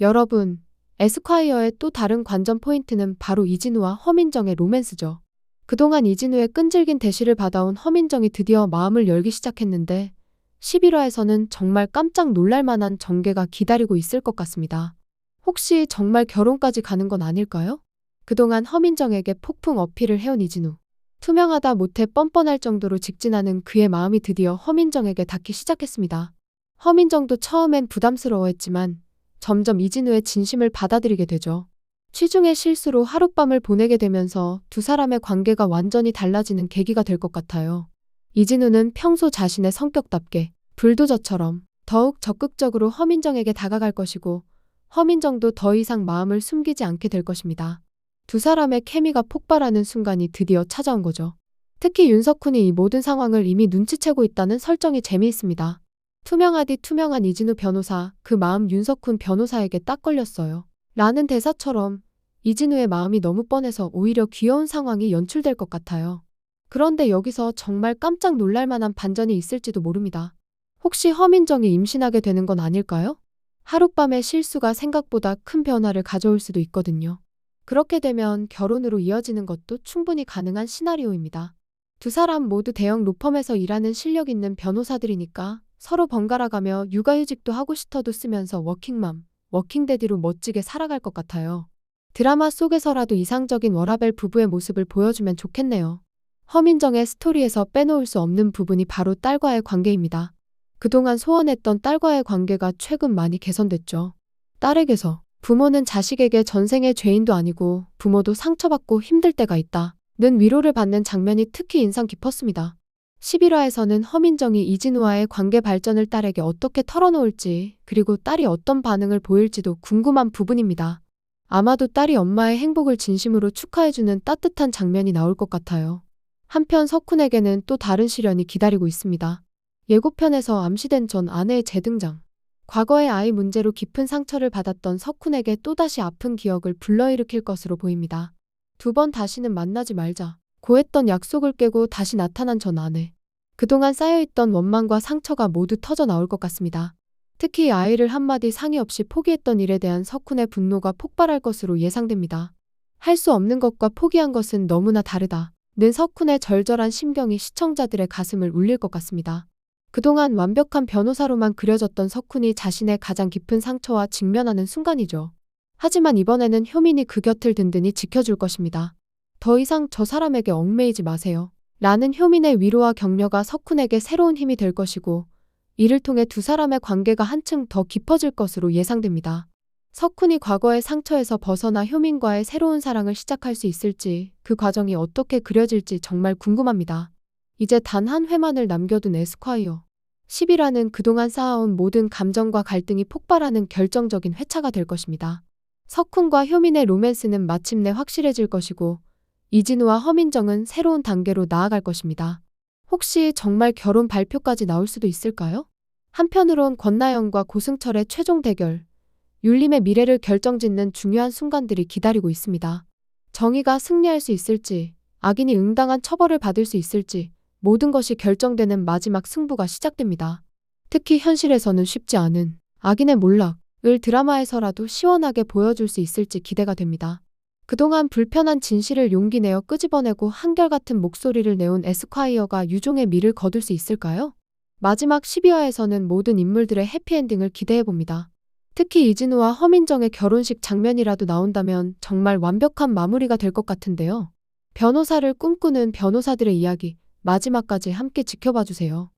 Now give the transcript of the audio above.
여러분, 에스콰이어의 또 다른 관전 포인트는 바로 이진우와 허민정의 로맨스죠. 그동안 이진우의 끈질긴 대시를 받아온 허민정이 드디어 마음을 열기 시작했는데 11화에서는 정말 깜짝 놀랄 만한 전개가 기다리고 있을 것 같습니다. 혹시 정말 결혼까지 가는 건 아닐까요? 그동안 허민정에게 폭풍 어필을 해온 이진우. 투명하다 못해 뻔뻔할 정도로 직진하는 그의 마음이 드디어 허민정에게 닿기 시작했습니다. 허민정도 처음엔 부담스러워했지만 점점 이진우의 진심을 받아들이게 되죠. 취중의 실수로 하룻밤을 보내게 되면서 두 사람의 관계가 완전히 달라지는 계기가 될 것 같아요. 이진우는 평소 자신의 성격답게 불도저처럼 더욱 적극적으로 허민정에게 다가갈 것이고 허민정도 더 이상 마음을 숨기지 않게 될 것입니다. 두 사람의 케미가 폭발하는 순간이 드디어 찾아온 거죠. 특히 윤석훈이 이 모든 상황을 이미 눈치채고 있다는 설정이 재미있습니다. 투명하디 투명한 이진우 변호사, 그 마음 윤석훈 변호사에게 딱 걸렸어요. 라는 대사처럼 이진우의 마음이 너무 뻔해서 오히려 귀여운 상황이 연출될 것 같아요. 그런데 여기서 정말 깜짝 놀랄 만한 반전이 있을지도 모릅니다. 혹시 허민정이 임신하게 되는 건 아닐까요? 하룻밤의 실수가 생각보다 큰 변화를 가져올 수도 있거든요. 그렇게 되면 결혼으로 이어지는 것도 충분히 가능한 시나리오입니다. 두 사람 모두 대형 로펌에서 일하는 실력 있는 변호사들이니까 서로 번갈아가며 육아휴직도 하고 싶어도 쓰면서 워킹맘, 워킹데디로 멋지게 살아갈 것 같아요. 드라마 속에서라도 이상적인 워라벨 부부의 모습을 보여주면 좋겠네요. 허민정의 스토리에서 빼놓을 수 없는 부분이 바로 딸과의 관계입니다. 그동안 소원했던 딸과의 관계가 최근 많이 개선됐죠. 딸에게서 부모는 자식에게 전생의 죄인도 아니고 부모도 상처받고 힘들 때가 있다. 는 위로를 받는 장면이 특히 인상 깊었습니다. 11화에서는 허민정이 이진우와의 관계 발전을 딸에게 어떻게 털어놓을지, 그리고 딸이 어떤 반응을 보일지도 궁금한 부분입니다. 아마도 딸이 엄마의 행복을 진심으로 축하해주는 따뜻한 장면이 나올 것 같아요. 한편 석훈에게는 또 다른 시련이 기다리고 있습니다. 예고편에서 암시된 전 아내의 재등장. 과거의 아이 문제로 깊은 상처를 받았던 석훈에게 또다시 아픈 기억을 불러일으킬 것으로 보입니다. 두 번 다시는 만나지 말자. 고했던 약속을 깨고 다시 나타난 전 아내. 그동안 쌓여있던 원망과 상처가 모두 터져 나올 것 같습니다. 특히 아이를 한마디 상의 없이 포기했던 일에 대한 석훈의 분노가 폭발할 것으로 예상됩니다. 할 수 없는 것과 포기한 것은 너무나 다르다. 는 석훈의 절절한 심경이 시청자들의 가슴을 울릴 것 같습니다. 그동안 완벽한 변호사로만 그려졌던 석훈이 자신의 가장 깊은 상처와 직면하는 순간이죠. 하지만 이번에는 효민이 그 곁을 든든히 지켜줄 것입니다. 더 이상 저 사람에게 얽매이지 마세요. 라는 효민의 위로와 격려가 석훈에게 새로운 힘이 될 것이고, 이를 통해 두 사람의 관계가 한층 더 깊어질 것으로 예상됩니다. 석훈이 과거의 상처에서 벗어나 효민과의 새로운 사랑을 시작할 수 있을지, 그 과정이 어떻게 그려질지 정말 궁금합니다. 이제 단 한 회만을 남겨둔 에스콰이어. 10이라는 그동안 쌓아온 모든 감정과 갈등이 폭발하는 결정적인 회차가 될 것입니다. 석훈과 효민의 로맨스는 마침내 확실해질 것이고, 이진우와 허민정은 새로운 단계로 나아갈 것입니다. 혹시 정말 결혼 발표까지 나올 수도 있을까요? 한편으론 권나영과 고승철의 최종 대결, 율림의 미래를 결정짓는 중요한 순간들이 기다리고 있습니다. 정의가 승리할 수 있을지, 악인이 응당한 처벌을 받을 수 있을지, 모든 것이 결정되는 마지막 승부가 시작됩니다. 특히 현실에서는 쉽지 않은 악인의 몰락을 드라마에서라도 시원하게 보여줄 수 있을지 기대가 됩니다. 그동안 불편한 진실을 용기 내어 끄집어내고 한결같은 목소리를 내온 에스콰이어가 유종의 미를 거둘 수 있을까요? 마지막 12화에서는 모든 인물들의 해피엔딩을 기대해봅니다. 특히 이진우와 허민정의 결혼식 장면이라도 나온다면 정말 완벽한 마무리가 될 것 같은데요. 변호사를 꿈꾸는 변호사들의 이야기, 마지막까지 함께 지켜봐 주세요.